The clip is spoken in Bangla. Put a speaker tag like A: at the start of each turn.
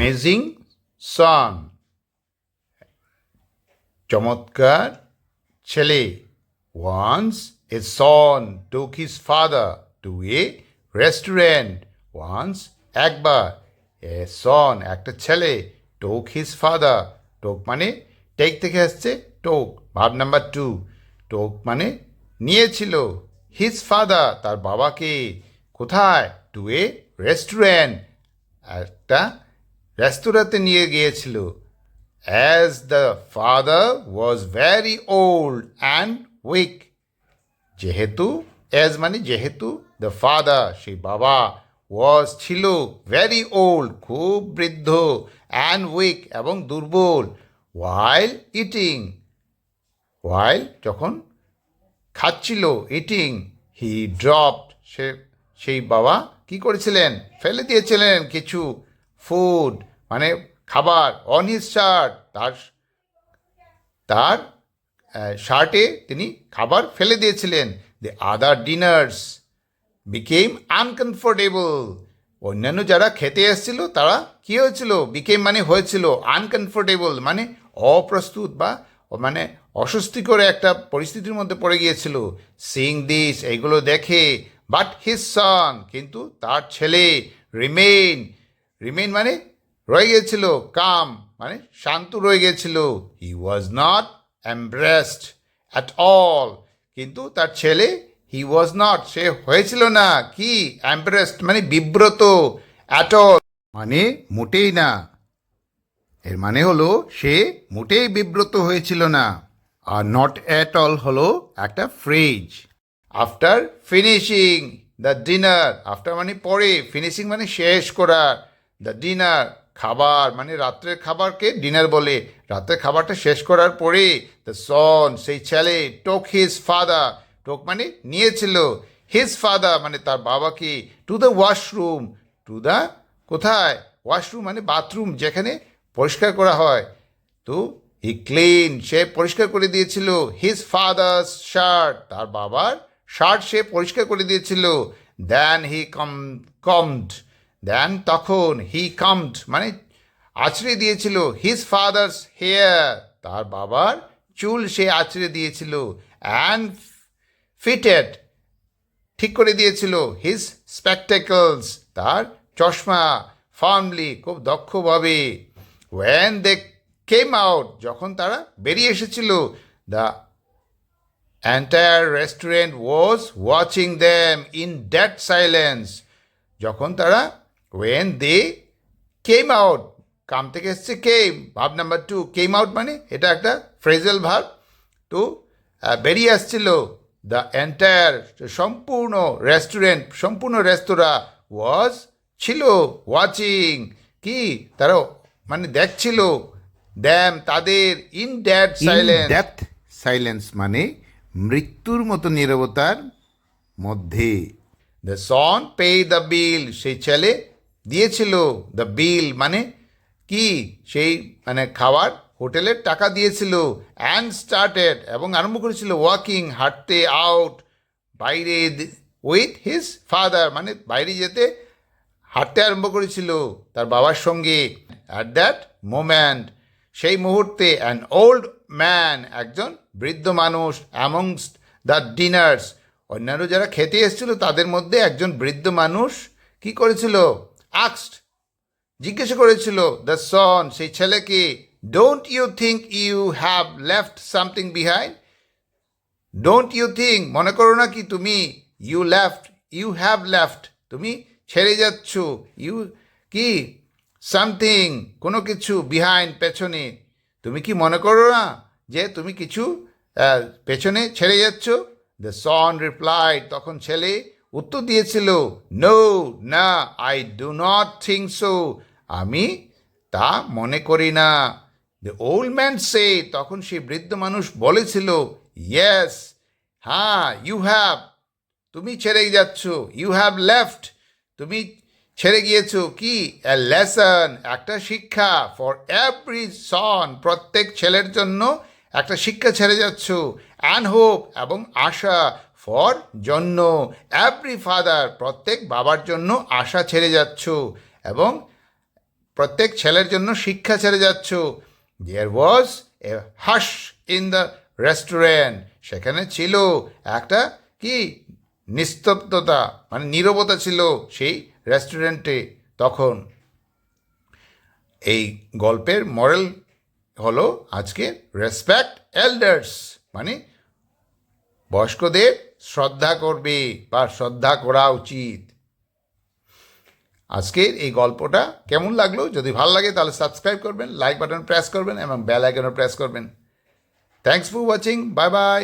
A: অ্যামেজিং সন চমৎকার ছেলে। Once a son took his father to a restaurant once একবার এ সন একটা ছেলে টোক হিজ ফাদার টোক মানে টেক থেকে আসছে টোক ভাব নাম্বার টু টোক মানে নিয়েছিল হিজ ফাদার তার বাবাকে। কোথায়? টু এ রেস্টুরেন্ট একটা রেস্তোরাঁতে নিয়ে গিয়েছিল। As the father was very old and weak যেহেতু অ্যাজ মানে যেহেতু দ্য ফাদার সেই বাবা ওয়াজ ছিল ভেরি ওল্ড খুব বৃদ্ধ অ্যান্ড উইক এবং দুর্বল ওয়াইল ইটিং ওয়াইল যখন খাচ্ছিল ইটিং হি ড্রপ সে, সেই বাবা কি করেছিলেন? ফেলে দিয়েছিলেন কিছু ফুড মানে খাবার অন হিজ শার্ট তার তার শার্টে তিনি খাবার ফেলে দিয়েছিলেন। The other diners became uncomfortable অন্যান্য যারা খেতে এসেছিল, তারা কী হয়েছিল? বিকেম মানে হয়েছিল। আনকমফোর্টেবল মানে অপ্রস্তুত বা মানে অস্বস্তিকর একটা পরিস্থিতির মধ্যে পড়ে গিয়েছিল। সিং দিস এইগুলো দেখে। বাট হিজ সন কিন্তু তার ছেলে রিমেইন রিমেইন মানে রয়ে গিয়েছিল কাম মানে শান্ত রয়ে গিয়েছিল। He was not embarrassed at all কিন্তু তার ছেলে হি ওয়াজ নট সে হয়েছিল না। কি? এমব্রেসড মানে বিব্রত অ্যাট অল মানে মোটেই না। এর মানে হলো, সে মোটেই বিব্রত হয়েছিল না। আর নট অ্যাট অল হলো একটা phrase after finishing the dinner after মানে পরে ফিনিশিং মানে শেষ করা। দ্য ডিনার খাবার মানে রাত্রের খাবারকে ডিনার বলে। রাত্রের খাবারটা শেষ করার পরে দ্য সন সেই ছেলে টোক হিজ ফাদার টোক মানে নিয়েছিল। হিজ ফাদার মানে তার বাবাকে to the washroom to the কোথায়? ওয়াশরুম মানে বাথরুম যেখানে পরিষ্কার করা হয়। তো হি ক্লিন সে পরিষ্কার করে দিয়েছিল। হিজ ফাদার্স শার্ট তার বাবার শার্ট সে পরিষ্কার করে দিয়েছিল। দেন হি কম কমড দেন তখন হি কমড মানে আছড়ে দিয়েছিল হিজ ফাদার্স হেয়ার তার বাবার চুল সে আছড়ে দিয়েছিল অ্যান্ড ফিটেড ঠিক করে দিয়েছিল হিজ স্পেকটেকলস তার চশমা ফার্মলি খুব দক্ষভাবে। ওয়েন দে কেম আউট যখন তারা বেরিয়ে এসেছিল the entire restaurant was watching them in that silence যখন তারা ওয়েন দে কেম আউট কাম থেকে এসছে কেম ভাব নাম্বার টু কেম আউট মানে এটা একটা ফ্রেজেল ভাব তো বেরিয়ে আসছিল। দ্য এন্টায়ার সম্পূর্ণ রেস্টুরেন্ট সম্পূর্ণ রেস্তোরাঁ ওয়াজ ছিল ওয়াচিং কি? তারা মানে দেখছিল দ্যাম তাদের in that silence death silence মানে মৃত্যুর মতো নীরবতার মধ্যে। The son pay the bill সেই ছেলে দিয়েছিল দ্য বিল মানে কি? সেই মানে খাবার হোটেলের টাকা দিয়েছিল অ্যান্ড স্টার্টেড এবং আরম্ভ করেছিল ওয়াকিং হাঁটতে আউট বাইরে উইথ হিজ ফাদার মানে বাইরে যেতে হাঁটতে আরম্ভ করেছিল তার বাবার সঙ্গে। অ্যাট দ্যাট মোমেন্ট সেই মুহূর্তে অ্যান ওল্ড ম্যান একজন বৃদ্ধ মানুষ অ্যামংস্ট দ্য ডিনার্স অন্যান্য যারা খেতে এসেছিল তাদের মধ্যে একজন বৃদ্ধ মানুষ কি করেছিল? আক্সড জিজ্ঞেস করেছিল দ্য সন সেই ছেলেকে don't you think you have left something behind don't you think মনে করো না কি তুমি you left you have left তুমি ছেড়ে যাচ্ছ ইউ কি সামথিং কোনো কিছু বিহাইন্ড পেছনে, তুমি কি মনে করো না যে তুমি কিছু পেছনে ছেড়ে যাচ্ছ? দ্য সন রিপ্লাই তখন ছেলে উত্তর দিয়েছিল নো না I do not think so আমি তা মনে করি না। দ্য ওল্ড ম্যান সে তখন সেই বৃদ্ধ মানুষ বলেছিল ইয়েস হ্যাঁ ইউ হ্যাভ তুমি ছেড়ে যাচ্ছ ইউ হ্যাভ লেফট তুমি ছেড়ে গিয়েছো, কি? এ লেসন একটা শিক্ষা ফর এভরি সন প্রত্যেক ছেলের জন্য একটা শিক্ষা ছেড়ে যাচ্ছ অ্যান্ড হোপ এবং আশা ফর জন্য। এভরি ফাদার প্রত্যেক বাবার জন্য আশা ছেড়ে যাচ্ছ এবং প্রত্যেক ছেলের জন্য শিক্ষা ছেড়ে যাচ্ছ। There was a horse in the restaurant সেখানে ছিল একটা কি? নিস্তব্ধতা মানে নীরবতা ছিল সেই রেস্টুরেন্টে তখন। এই গল্পের মরাল হলো আজকে রেসপেক্ট এল্ডার্স মানে বয়স্কদের শ্রদ্ধা করবে বা শ্রদ্ধা করা উচিত। আজকের এই গল্পটা কেমন লাগল? যদি ভালো লাগে তাহলে সাবস্ক্রাইব করবেন লাইক বাটন প্রেস করবেন এবং বেল আইকনও প্রেস করবেন। Thanks for watching bye bye